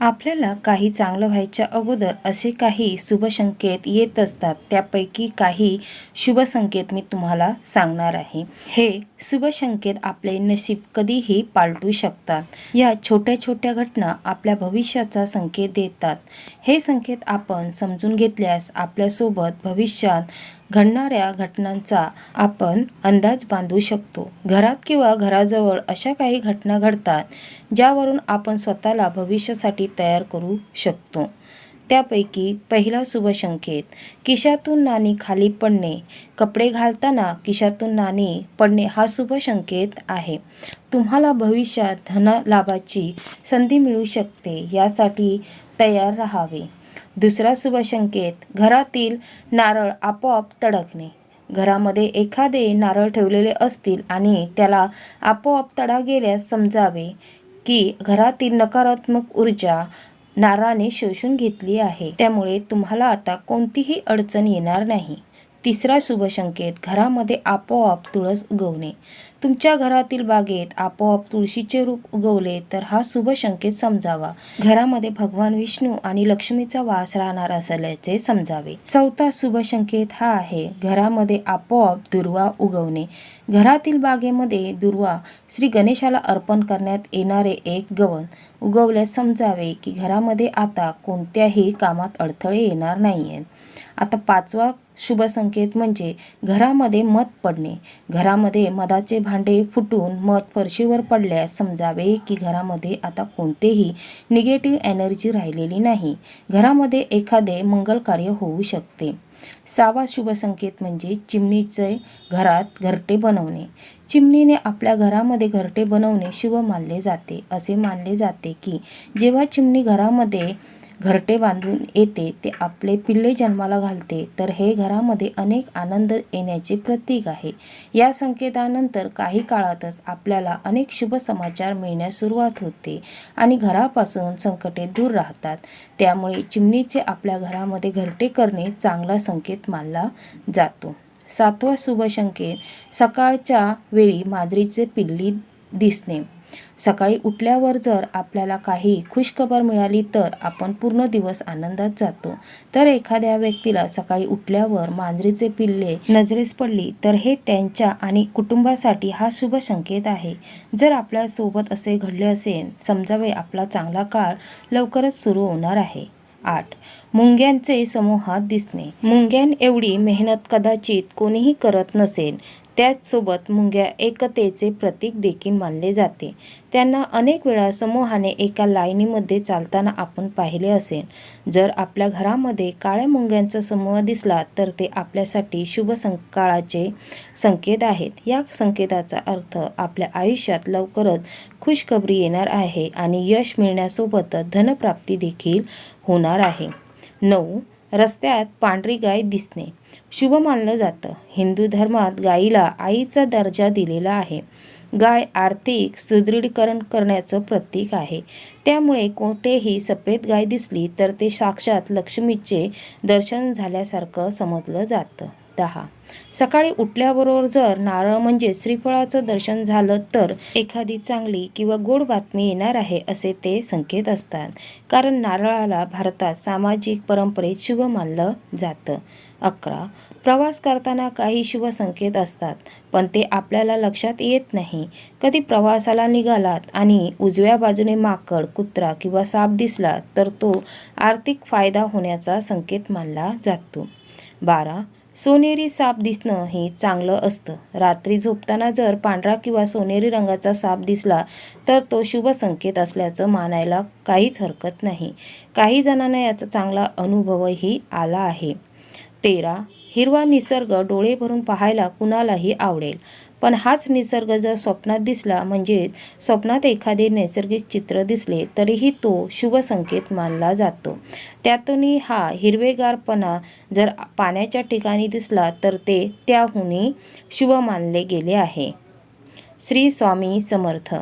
आपल्याला काही चांगलं व्हायच्या अगोदर असे काही शुभसंकेत येत असतात. त्यापैकी काही शुभसंकेत मी तुम्हाला सांगणार आहे. हे शुभसंकेत आपले नशीब कधीही पालटू शकतात. या छोट्या छोट्या घटना आपल्या भविष्याचा संकेत देतात. हे संकेत आपण समजून घेतल्यास आपल्यासोबत भविष्यात घडणाऱ्या घटनांचा आपण अंदाज बांधू शकतो. घरात किंवा घराजवळ अशा काही घटना घडतात ज्यावरून आपण स्वतःला भविष्यासाठी तयार करू शकतो. त्यापैकी पहिला शुभसंकेत खिशातून नाणी खाली पडणे. कपडे घालताना खिशातून नाणी पडणे हा शुभसंकेत आहे. तुम्हाला भविष्यात धनलाभाची संधी मिळू शकते यासाठी तयार राहावे. दुसरा शुभसंकेत घरातील नारळ आपोआप तडकणे. घरामध्ये एखादे नारळ ठेवलेले असतील आणि त्याला आपोआप तडा गेल्यास समजावे की घरातील नकारात्मक ऊर्जा नारळाने शोषून घेतली आहे. त्यामुळे तुम्हाला आता कोणतीही अडचण येणार नाही. तिसरा शुभसंकेत घरामध्ये आपोआप तुळस उगवणे. तुमच्या घरातील बागेत आपोआप तुळशीचे रूप उगवले तर हा शुभ संकेत समजावा. घरामध्ये भगवान विष्णू आणि लक्ष्मीचा वास राहणार असल्याचे समजावे. चौथा शुभ संकेत हा आहे घरामध्ये आपोआप दुर्वा उगवणे. घरातील बागेमध्ये दुर्वा श्री गणेशाला अर्पण करण्यात येणारे एक गवण. उगवल्यास समजावे की घरामध्ये आता कोणत्याही कामात अडथळे येणार नाहीये आता पाचवा शुभ संकेत म्हणजे घरामध्ये मध पडणे. घरामध्ये मधाचे भांडे फुटून मध फरशीवर पडल्यास समजावे की घरामध्ये आता कोणतेही निगेटिव्ह एनर्जी राहिलेली नाही. घरामध्ये एखादे मंगल कार्य होऊ शकते. सावा शुभ संकेत म्हणजे चिमणीचे घरात घरटे बनवणे. चिमणीने आपल्या घरामध्ये घरटे बनवणे शुभ मानले जाते. असे मानले जाते की जेव्हा चिमणी घरामध्ये घरटे बांधून येते ते आपले पिल्ले जन्माला घालते. तर हे घरामध्ये अनेक आनंद येण्याचे प्रतीक आहे. या संकेतानंतर काही काळातच आपल्याला अनेक शुभ समाचार मिळण्यास सुरुवात होते आणि घरापासून संकटे दूर राहतात. त्यामुळे चिमणीचे आपल्या घरामध्ये घरटे करणे चांगला संकेत मानला जातो. सातवा शुभ संकेत सकाळच्या वेळी माजरीचे पिल्ली दिसणे. सकाळी उठल्यावर जर आपल्याला काही खुशखबर मिळाली तर आपण पूर्ण दिवस आनंदात जातो. तर एखाद्या व्यक्तीला सकाळी उठल्यावर मांजरीचे पिल्ले नजरेस पडली तर हे त्यांच्या आणि कुटुंबासाठी हा शुभ संकेत आहे. जर आपल्यासोबत असे घडले असेल समजावे आपला चांगला काळ लवकरच सुरू होणार आहे. आठ. मुंग्यांचे समूहात दिसणे. मुंग्यां एवढी मेहनत कदाचित कोणीही करत नसेल त्याचसोबत मुंग्या एकतेचे प्रतीक देखील मानले जाते. त्यांना अनेक वेळा समूहाने एका लाईनीमध्ये चालताना आपण पाहिले असेल. जर आपल्या घरामध्ये काळ्या मुंग्यांचा समूह दिसला तर ते आपल्यासाठी शुभ संकाळाचे संकेत आहेत. या संकेताचा अर्थ आपल्या आयुष्यात लवकरच खुशखबरी येणार आहे आणि यश मिळण्यासोबतच धनप्राप्ती देखील होणार आहे. नऊ रस्त्यात पांढरी गाय दिसणे. शुभ मानलं जातं. हिंदू धर्मात गायीला आईचा दर्जा दिलेला आहे. गाय आर्थिक सुदृढीकरण करण्याचं प्रतीक आहे. त्यामुळे कोठेही सफेद गाय दिसली तर ते साक्षात लक्ष्मीचे दर्शन झाल्यासारखं समजलं जातं. दहा. सकाळी उठल्याबरोबर जर नारळ म्हणजे श्रीफळाचं दर्शन झालं तर एखादी चांगली किंवा गोड बातमी येणार आहे असे ते संकेत असतात. कारण नारळाला भारतात सामाजिक परंपरेत शुभ मानलं जातं. अकरा. प्रवास करताना काही शुभ संकेत असतात पण ते आपल्याला लक्षात येत नाही. कधी प्रवासाला निघालात आणि उजव्या बाजूने माकड कुत्रा किंवा साप दिसला तर तो आर्थिक फायदा होण्याचा संकेत मानला जातो. बारा. सोनेरी साप दिसणं हे चांगलं असतं. रात्री झोपताना जर पांढरा किंवा सोनेरी रंगाचा साप दिसला तर तो शुभ संकेत असल्याचं मानायला काहीच हरकत नाही. काही जणांना याचा चांगला अनुभवही आला आहे. तेरा. हिरवा निसर्ग डोळे भरून पाहायला कुणालाही आवडेल. पण हाच निसर्ग जर स्वप्नात दिसला म्हणजेच स्वप्नात एखादे नैसर्गिक चित्र दिसले तरीही तो शुभ संकेत मानला जातो. त्यातूनही हा हिरवेगारपणा जर पाण्याच्या ठिकाणी दिसला तर ते त्याहूनही शुभ मानले गेले आहे. श्री स्वामी समर्थ.